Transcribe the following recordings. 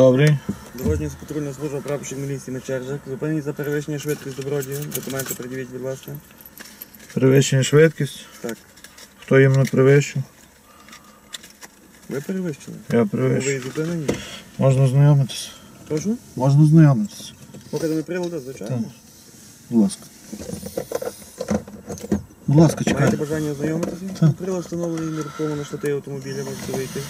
Доброго дня. Добрий. Дорожня патрульна служба прапорщик міліції Мечержик. Зупиніть за перевищення швидкості добродію. Документи придивіть, будь ласка. Перевищення швидкість. Так. Хто іменно перевищив? Ви перевищили. Я Ви перевищив. зупинені. Можна знайомитися? Прошу. Можна знайомитися. Показами приладу, звичайно. Так. Будь ласка. Будь ласка, Маєте чекайте. бажання ознайомитися? Так. Прилад встановлений нерухомо на штати автомобіля, можете вийти.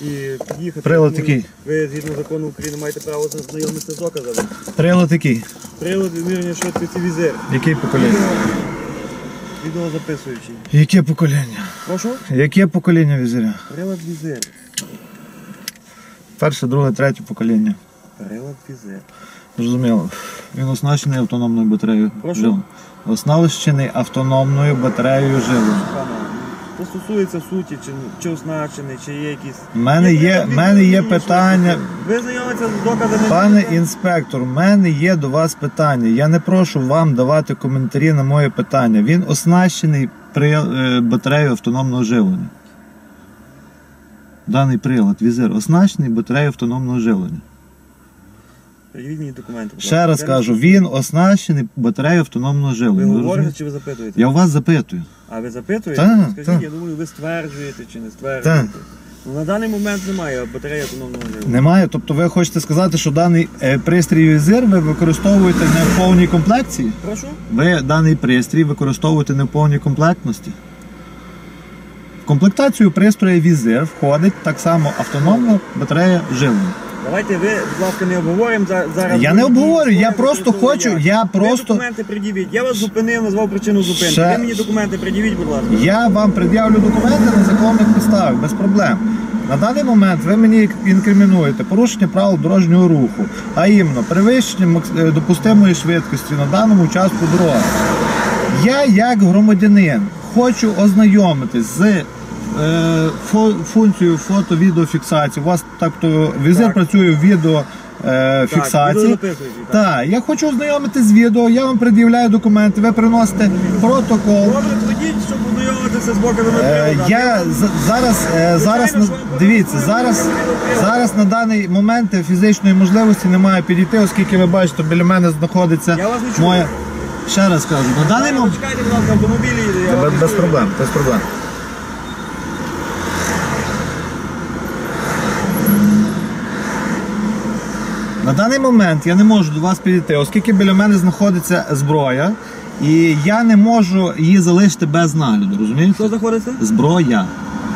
І під'їхати. Прилад Тому який? Ви згідно закону України маєте право знайомитися з доказами. Прилад який? Прилад відмірення швидкості візир. Яке покоління? Відео записуючий. Яке покоління? Прошу? Яке покоління візиря? Прилад візир. Перше, друге, третє покоління. Прилад візир. Зрозуміло. Він оснащений автономною батареєю Прошу? Оснащений автономною батареєю живлення. Стосується суті, чи, чи оснащений, чи є якісь. У мене є, в мене є питання. Ви знайомитеся з доказами. Пане інспектор, в мене є до вас питання. Я не прошу вам давати коментарі на моє питання. Він оснащений при е, батареєю автономного живлення. Даний прилад, візир, оснащений батареєю автономного живлення. Приведіть мені документи. будь Ще раз кажу, він оснащений батареєю автономного Ви живлення. Ви говорите чи ви запитуєте? Я у вас запитую. А ви запитуєте? Так, Скажіть, так. я думаю, ви стверджуєте чи не стверджуєте. Ну, на даний момент немає батареї автономного живлення. Немає. Тобто ви хочете сказати, що даний е, пристрій візир ви використовуєте не в повній комплекції? Прошу? Ви даний пристрій використовуєте не в повній комплектності. В комплектацію пристрою візир входить так само автономна батарея живлення. Давайте ви, будь ласка, не обговоримо за- зараз. Я не обговорюю, я просто хочу, я Ви просто- документи пред'явіть. Я вас зупинив, назвав причину зупинки. Ще- Ви мені документи пред'явіть, будь ласка. Я вам пред'явлю документи на законних підставах, без проблем. На даний момент ви мені інкримінуєте порушення правил дорожнього руху, а іменно перевищення макс- е, допустимої швидкості на даному участку дороги. Я, як громадянин, хочу ознайомитись з е, функцією фото-відеофіксації. У вас тобто візир Так. працює в відео. е, Так, Фіксації. так. Так, я хочу ознайомитись з відео, я вам пред'являю документи, ви приносите протокол. Добре, ходіть, щоб ознайомитися з доказами Е. Я зараз, е, зараз на- дивіться, зараз, зараз на даний момент фізичної можливості немає підійти, оскільки ви бачите, біля мене знаходиться Я вас не чую. моя. Ще раз кажу, на даний момент. Без, проблем, без проблем. На даний момент я не можу до вас підійти, оскільки біля мене знаходиться зброя, і я не можу її залишити без нагляду, розумієте? Що знаходиться? Зброя.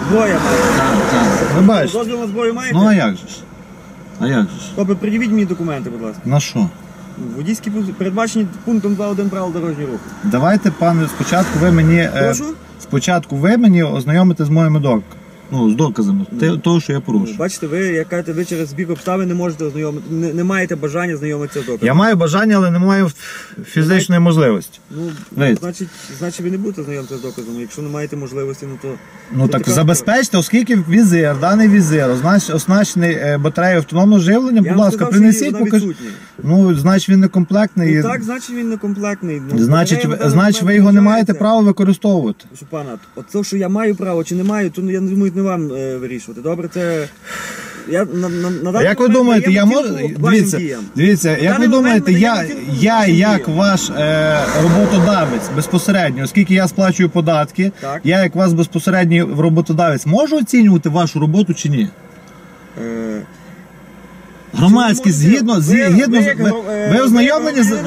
Зброя має. Так, так. Ви бачите. Дозвіл на зброю маєте? Ну а як же ж? А як же ж? Тобто пред'явіть мені документи, будь ласка. На що? Водійські пункти передбачені пунктом 2.1 правил дорожнього руху. Давайте, пане, спочатку ви мені. е, Прошу? Спочатку ви мені ознайомите з моїми доказами. Ну, з доказами те- того, що я порушив. Бачите, ви, як кажете, ви через збіг обставин не можете ознайомити, не, не маєте бажання знайомитися з доказом. Я маю бажання, але не маю фізичної можливості. Ну, Ви- значить, значить, ви не будете знайомитися з доказом. Якщо не маєте можливості, ну то. Ну то так така- забезпечте, оскільки візир, даний візир, означ- оснащений е, батареєю автономного живлення, Я будь вам ласка, сказав, що принесіть, вона покажіть. відсутня. Ну, значить він не комплектний. Ну так, значить він не комплектний. Ну, значить, батарея ви- даний значить, ви момент його не маєте права використовувати. Що пана, от це, що я маю право чи не маю, то я не думаю, не вам е, вирішувати. Добре, це. Я, на, на, на даний як ви момент думаєте, я можу. оцінку вашим Дивіться, діям. дивіться, як ви даний момент думаєте, ми я, даємо оцінку я вашим як діям. ваш е, роботодавець безпосередньо, оскільки я сплачую податки, Так. я як вас безпосередній роботодавець можу оцінювати вашу роботу чи ні? Е, Громадські, згідно, ви- згідно, ви, ви, е, ви ознайомлені з. Ви,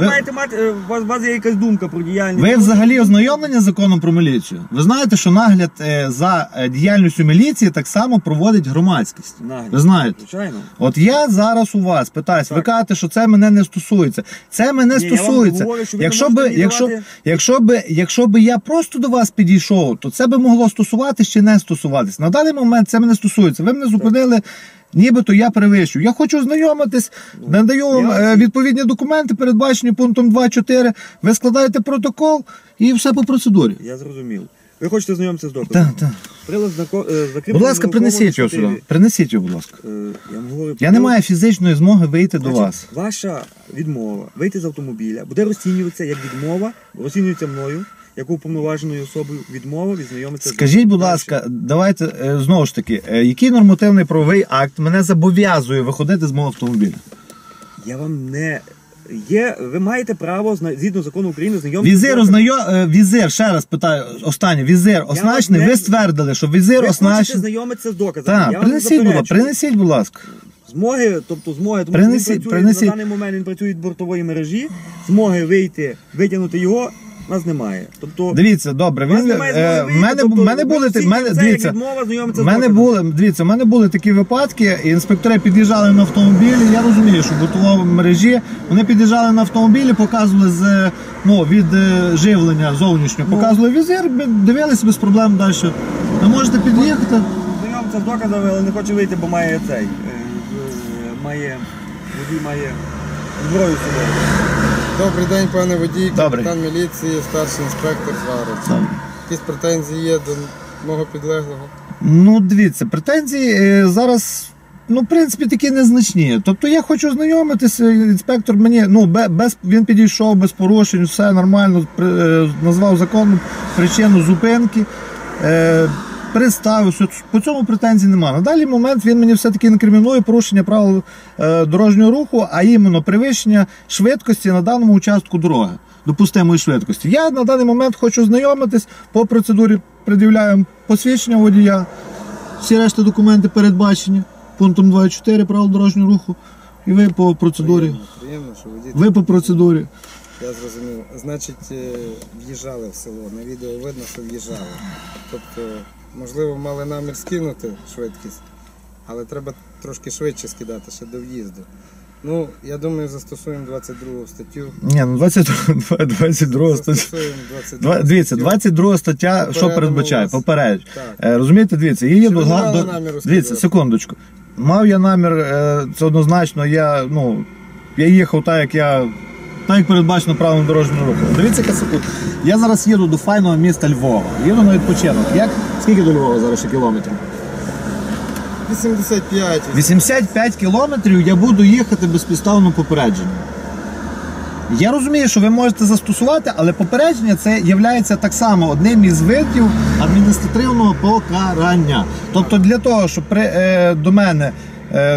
ви- маєте мати, е, у вас, у вас є якась думка про діяльність. Ви взагалі ознайомлені з законом про міліцію? Ви знаєте, що нагляд е, за е, діяльністю міліції так само проводить громадськість. Нагляд. Ви знаєте? Звичайно. От я зараз у вас питаюсь, ви Так. кажете, що це мене не стосується. Це мене Ні, я вам стосується. говорю, що ви не якщо можете би, мені якщо, давати- якщо би, якщо би я просто до вас підійшов, то це би могло стосуватись чи не стосуватись. На даний момент це мене стосується. Ви мене зупинили. Нібито я перевищую. Я хочу ознайомитись, надаю вам Ну, е, відповідні документи, передбачені пунктом 2.4. Ви складаєте протокол і все по процедурі. Я зрозумів. Ви хочете знайомитися з доктором? Так, так. Прилад знако... е, закріплений Будь ласка, на принесіть його сюди. Принесіть його, будь ласка. Е, Я вам говорю, Я не маю фізичної змоги вийти до Значить, вас. Ваша відмова вийти з автомобіля буде розцінюватися як відмова, розцінюється мною, яку повноваженою особою відмовив і знайомиться. Скажіть, будь ласка, давайте е, знову ж таки, е, який нормативний правовий акт мене зобов'язує виходити з мого автомобіля? Я вам не. Є, ви маєте право зна- згідно закону України знайомитися. Візир ознайо... е, візир, ще раз питаю, останнє, візир оснащений, не- ви ствердили, що візир Ви хочете оснащений. знайомитися з доказами. Так, я вам не принесіть, будь ласка, заперечую. принесіть, будь ласка. Змоги, тобто змоги, тому Принесіть, що він працює, принесіть. на даний момент він працює від бортової мережі, змоги вийти, витягнути його, нас немає. Тобто, Дивіться, добре, він немає е, мене, тобто, мене були мене, дивіться, відмова мене були, дивіться, мене були такі випадки, і інспектори під'їжджали на автомобілі. Я розумію, що в мережі вони під'їжджали на автомобілі, показували з ну від е, живлення зовнішнього, Ну. показували візир, дивилися без проблем далі. Ви можете під'їхати. Знайомиться з доказами, але не хоче вийти, бо має цей. е, е, Має. Водій має зброю собою. Добрий день, пане водій, Добрий. капітан міліції, старший інспектор Зварець. Добре. Якісь претензії є до мого підлеглого? Ну, дивіться, претензії е, зараз. Ну, в принципі, такі незначні. Тобто я хочу знайомитися, інспектор мені, ну, бе- без, він підійшов без порушень, все нормально, при- е, назвав законну причину зупинки, е, представився. По цьому претензій немає. На даний момент він мені все-таки інкримінує порушення правил е, дорожнього руху, а іменно перевищення швидкості на даному участку дороги, допустимої швидкості. Я на даний момент хочу знайомитись по процедурі, пред'являємо посвідчення водія, всі решта документи передбачені пунктом 2.4 правил дорожнього руху. І ви по процедурі. Приємно, приємно, що водій. Ви по процедурі. Я зрозумів. Значить, е, в'їжджали в село. На відео видно, що в'їжджали. Тобто, можливо, мали намір скинути швидкість, але треба трошки швидше скидати ще до в'їзду. Ну, я думаю, застосуємо 22 статтю. Ні, ну 22, 22 стаття. Застосуємо 22 Дивіться, статтю. 22 стаття, що Попередимо передбачає? вас. Попередить. Так. Е, Розумієте, дивіться, її Чи до, ви не мали до- наміру Дивіться, секундочку. Мав я намір, е, це однозначно, я, ну, я їхав так, як я. Так як передбачено правилом дорожнього руху. Дивіться, яка. Я зараз їду до файного міста Львова. Їду на відпочинок. Як? Скільки до Львова зараз ще кілометрів? 85. 85 кілометрів я буду їхати безпідставно попередження. Я розумію, що ви можете застосувати, але попередження це є так само одним із видів адміністративного покарання. Тобто для того, щоб при, е, до мене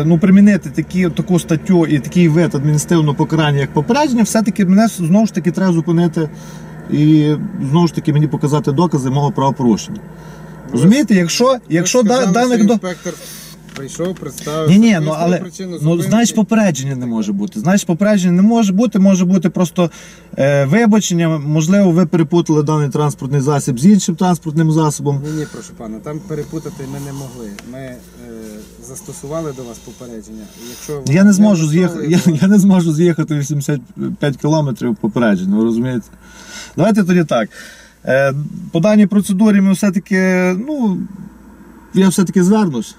ну, примінити такі, таку статтю і такий вид адміністративного покарання, як попередження, все-таки мене знову ж таки треба зупинити і знову ж таки мені показати докази мого правопорушення. Розумієте, якщо, якщо да, даних до. інспектор прийшов, представив. Ні, ні, ну але ну, значить попередження не може бути. Значить, попередження не може бути, може бути просто е, вибачення. Можливо, ви перепутали даний транспортний засіб з іншим транспортним засобом. Ні, ні, прошу пана, там перепутати ми не могли. Ми е, застосували до вас попередження. Якщо ви Я не зможу з'їхати. Я, я не зможу з'їхати 85 кілометрів попередження, ви розумієте? Давайте тоді так. Е, по даній процедурі ми все-таки, ну, я все-таки звернусь.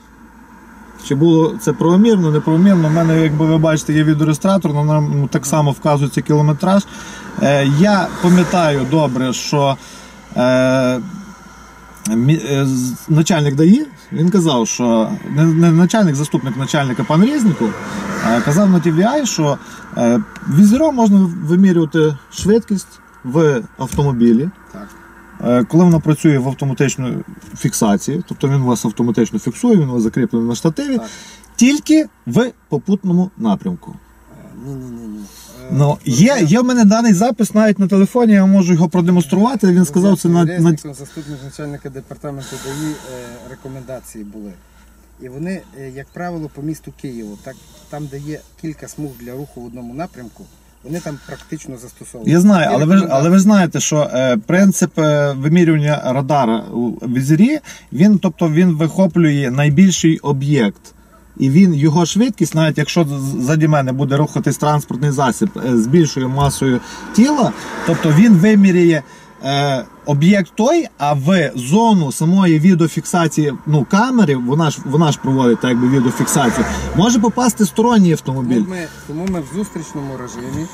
Чи було це правомірно, неправомірно. У мене, якби ви бачите, є відеореєстратор, на нам ну, так само вказується кілометраж. Е, я пам'ятаю добре, що е, е, начальник ДАІ, він казав, що не, не начальник, заступник начальника пан Резніков, а казав на TVI, що е, візером можна вимірювати швидкість в автомобілі. Так. Е, Коли воно працює в автоматичній фіксації, тобто він вас автоматично фіксує, він вас закріплений на штативі, Так. тільки в попутному напрямку. Ні, ні, ні, ні. Ну, є, є в мене даний запис навіть на телефоні, я можу його продемонструвати. Він сказав це на, на... Заступник начальника департаменту ДАІ, е, рекомендації були. І вони, е, як правило, по місту Києву, так, там, де є кілька смуг для руху в одному напрямку, вони там практично застосовують. Я знаю, але ви, але ви знаєте, що е, принцип е, вимірювання радара у візирі, він, тобто, він вихоплює найбільший об'єкт. І він, його швидкість, навіть якщо заді ззаді мене буде рухатись транспортний засіб е, з більшою масою тіла, тобто він виміряє е, об'єкт той, а в зону самої відеофіксації ну, камери, вона ж, вона ж проводить так, якби відеофіксацію, може попасти сторонній автомобіль. Тому ми, тому ми в зустрічному режимі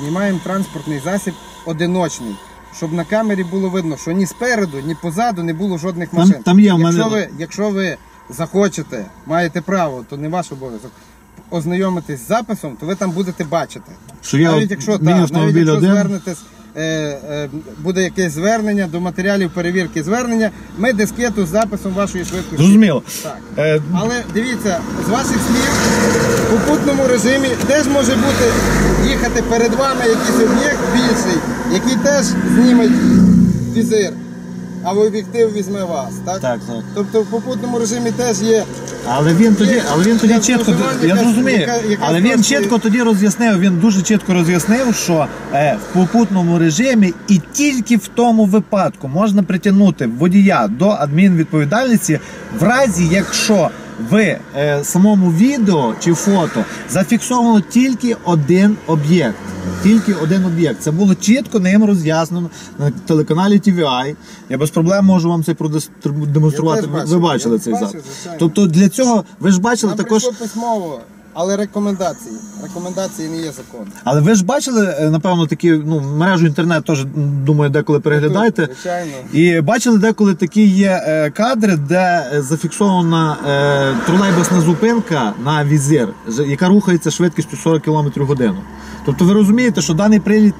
знімаємо транспортний засіб одиночний, щоб на камері було видно, що ні спереду, ні позаду не було жодних машин. там є в якщо, мене- ви, якщо ви захочете, маєте право, то не ваш обов'язок. Ознайомитись з записом, то ви там будете бачити. Що я навіть якщо, мій так, навіть автомобіль якщо один. звернетесь буде якесь звернення до матеріалів перевірки звернення, ми дискету з записом вашої швидкості. Зрозуміло. Так. Е, Але дивіться, з ваших слів, в попутному режимі теж може бути їхати перед вами якийсь об'єкт більший, який теж зніме візир, а в об'єктив візьме вас. Так? Так, так. Тобто в попутному режимі теж є. Але він тоді, але він тоді чітко, я зрозумію, але він чітко тоді роз'яснив, він дуже чітко роз'яснив, що е, в попутному режимі і тільки в тому випадку можна притягнути водія до адмінвідповідальності в разі, якщо в е, самому відео чи фото зафіксовано тільки один об'єкт. Тільки один об'єкт. Це було чітко ним роз'яснено на телеканалі TVI. Я без проблем можу вам це продемонструвати. Я теж Ви- бачив. Ви бачили Я цей бачив, запис. звичайно. Тобто для цього ви ж бачили Нам також. прийшло письмово, але рекомендації. Рекомендації не є закон. Але ви ж бачили, е, напевно, такі ну мережу інтернет теж думаю, деколи переглядаєте. Звичайно. І бачили деколи такі є е, кадри, де е, зафіксована е, тролейбусна зупинка на візир, яка рухається швидкістю 40 км в годину. Тобто ви розумієте, що даний прилад,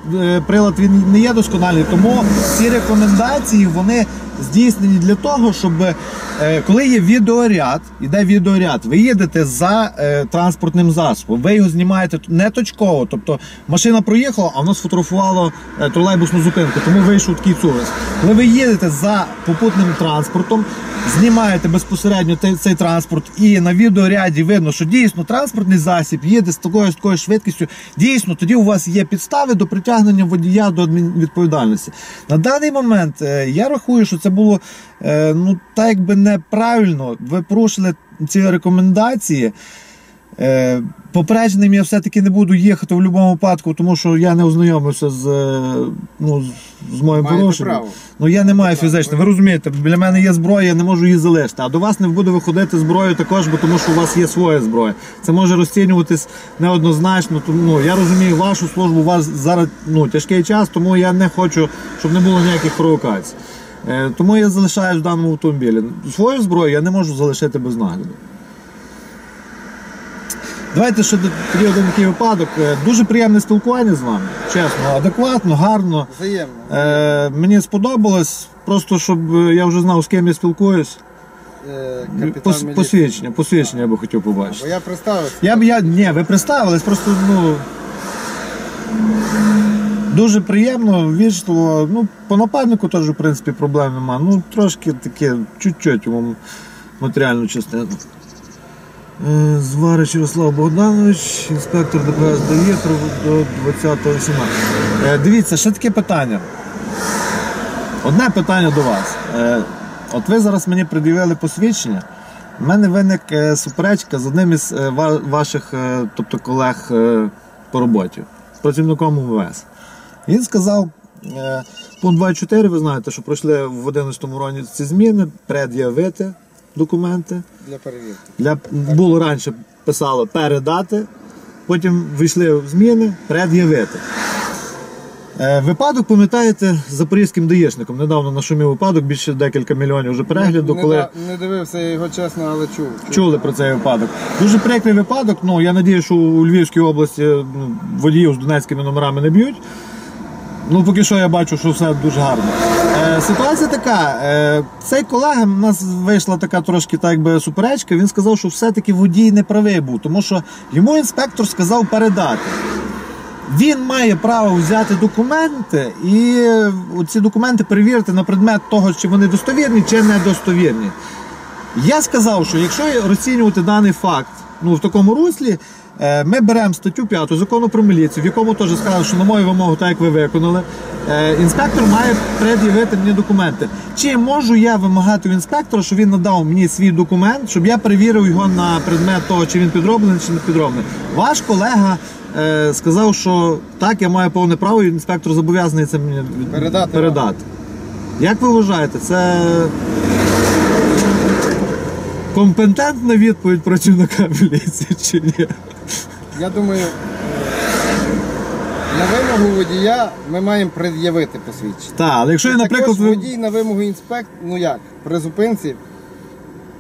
прилад він не є досконалий, тому ці рекомендації вони здійснені для того, щоб е, коли є відеоряд, іде відеоряд, ви їдете за е, транспортним засобом, ви його знімаєте не точково, тобто машина проїхала, а воно сфотографувало е, тролейбусну зупинку, тому вийшов такий цурис. Коли ви їдете за попутним транспортом, знімаєте безпосередньо цей, транспорт, і на відеоряді видно, що дійсно транспортний засіб їде з такою з такою швидкістю. Дійсно, тоді у вас є підстави до притягнення водія до адмінвідповідальності. На даний момент я рахую, що це було е, ну так якби неправильно. Ви порушили ці рекомендації. Е, Попередженим я все-таки не буду їхати в будь-якому випадку, тому що я не ознайомився з, е, ну, з, з моїм порушенням. Ну я не маю фізично. Ви розумієте, біля мене є зброя, я не можу її залишити. А до вас не буде виходити зброю також, бо тому що у вас є своя зброя. Це може розцінюватись неоднозначно. Тому ну, я розумію вашу службу, у вас зараз ну, тяжкий час, тому я не хочу, щоб не було ніяких провокацій. Е, тому я залишаюсь в даному автомобілі. Свою зброю я не можу залишити без нагляду. Давайте ще тоді один такий випадок. Е, Дуже приємне спілкування з вами. Чесно, адекватно, гарно. Взаємно. Е, мені сподобалось, просто щоб е, я вже знав, з ким я спілкуюсь. Е, Пос, міліції. посвідчення, посвідчення я би хотів Бо побачити. я представився. Я б я. Ні, ви представились, просто ну. Дуже приємно, вічливо. Ну, по нападнику теж, в принципі, проблем нема. Ну, трошки таке, чуть-чуть йому матеріальну частину. Е, Зварич Ярослав Богданович, інспектор ДПС дає до 20.18. Е, Дивіться, ще таке питання. Одне питання до вас. Е, От ви зараз мені пред'явили посвідчення. У мене виник суперечка з одним із ваших тобто колег по роботі, працівником УВС. Він сказав, е, пункт 24, ви знаєте, що пройшли в 11 році ці зміни, пред'явити документи. Для перевірки. Для, було раніше писало передати, потім вийшли в зміни, пред'явити. Е, випадок, пам'ятаєте, з запорізьким даєшником. Недавно нашумів випадок, більше декілька мільйонів вже перегляду, не, коли да- не дивився я його чесно, але чув. чув. чули про цей випадок. Дуже прикрий випадок. Ну, я надію, що у Львівській області ну, водіїв з донецькими номерами не б'ють. Ну, поки що я бачу, що все дуже гарно. Е, ситуація така. Е, цей колега, у нас вийшла така трошки так би суперечка. Він сказав, що все-таки водій не правий був, тому що йому інспектор сказав передати. Він має право взяти документи і ці документи перевірити на предмет того, чи вони достовірні, чи недостовірні. Я сказав, що якщо розцінювати даний факт ну, в такому руслі, е, ми беремо статтю 5 закону про міліцію, в якому теж сказано, що на мою вимогу, так як ви виконали, е, інспектор має пред'явити мені документи. Чи можу я вимагати у інспектора, щоб він надав мені свій документ, щоб я перевірив його на предмет того, чи він підроблений, чи не підроблений? Ваш колега е, сказав, що так, я маю повне право, і інспектор зобов'язаний це мені Передати передати. Як ви вважаєте, це компетентна відповідь працівника міліції чи ні? Я думаю, на вимогу водія ми маємо пред'явити посвідчення. Так, але якщо я, наприклад, Також водій на вимогу інспектора, ну як, при зупинці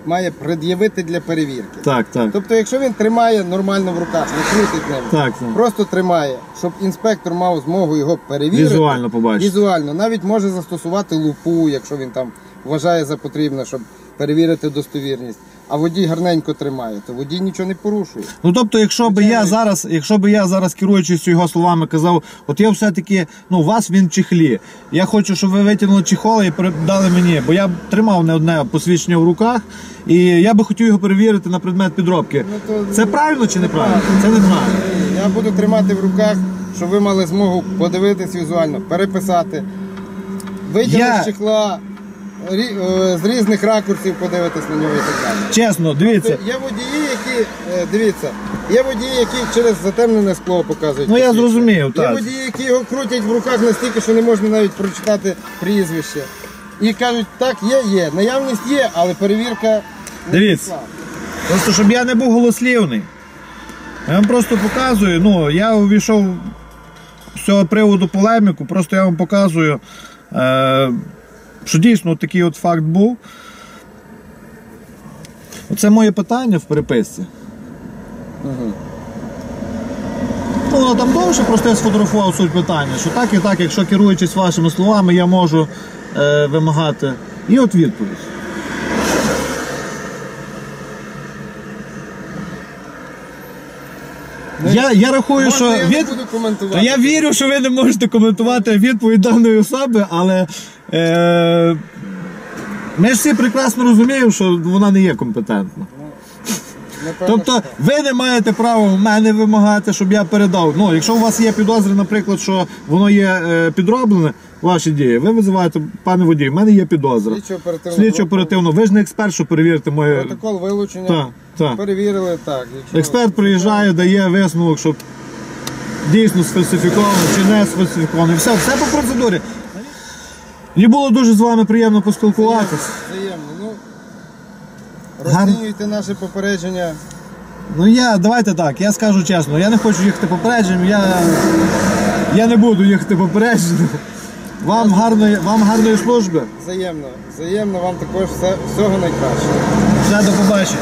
має пред'явити для перевірки. Так, так. Тобто, якщо він тримає нормально в руках, не крутить ним, Так, так. просто тримає, щоб інспектор мав змогу його перевірити. Візуально побачити. Візуально. Навіть може застосувати лупу, якщо він там вважає за потрібне, щоб перевірити достовірність. А водій гарненько тримає, то водій нічого не порушує. Ну тобто, якщо би я зараз, якщо би я зараз керуючись його словами казав, от я все-таки, ну у вас він чехлі. Я хочу, щоб ви витягнули чехол і передали мені, бо я тримав не одне посвідчення в руках, і я би хотів його перевірити на предмет підробки. Ну, то- Це правильно чи неправильно? Це неправильно. Я буду тримати в руках, щоб ви мали змогу подивитись візуально, переписати, витягнути Я- з чехла, з різних ракурсів подивитись на нього і так далі. Чесно, дивіться. Є водії, які е, дивіться, є водії, які через затемнене скло показують. Ну я зрозумів, Є так. водії, які його крутять в руках настільки, що не можна навіть прочитати прізвище. І кажуть, так, є, є, наявність є, але перевірка не Дивіться. пішла. Просто щоб я не був голослівний. Я вам просто показую, ну, я увійшов з цього приводу полеміку, просто я вам показую, е, що дійсно такий от факт був. Це моє питання в переписці. Ну, воно там довше, просто я сфотографував суть питання, що так і так, якщо керуючись вашими словами, я можу е, вимагати. І от відповідь. Я, я рахую, Можна що я не від... буду коментувати. Та я вірю, що ви не можете коментувати відповідь даної особи, але е... ми ж всі прекрасно розуміємо, що вона не є компетентна. Напевно, Тобто що ви не маєте права в мене вимагати, щоб я передав. Ну, якщо у вас є підозри, наприклад, що воно є е, підроблене, ваші дії, ви визиваєте, пане водій, в мене є підозра. Слідчо оперативно. Слідчо оперативно. Ви ж не експерт, що перевірите моє. Протокол вилучення. Так, так. Перевірили так. якщо- Експерт приїжджає, дає висновок, що дійсно сфальсифіковано чи не сфальсифіковано. Все, все по процедурі. Мені було дуже з вами приємно поспілкуватися. Взаємно. Ну, розцінюйте наше попередження. Ну я, давайте так, я скажу чесно, я не хочу їхати попередженням, я, я не буду їхати попередженням. Вам гарної, вам гарної служби. Взаємно. Взаємно вам також все, всього найкращого. Все, до побачення.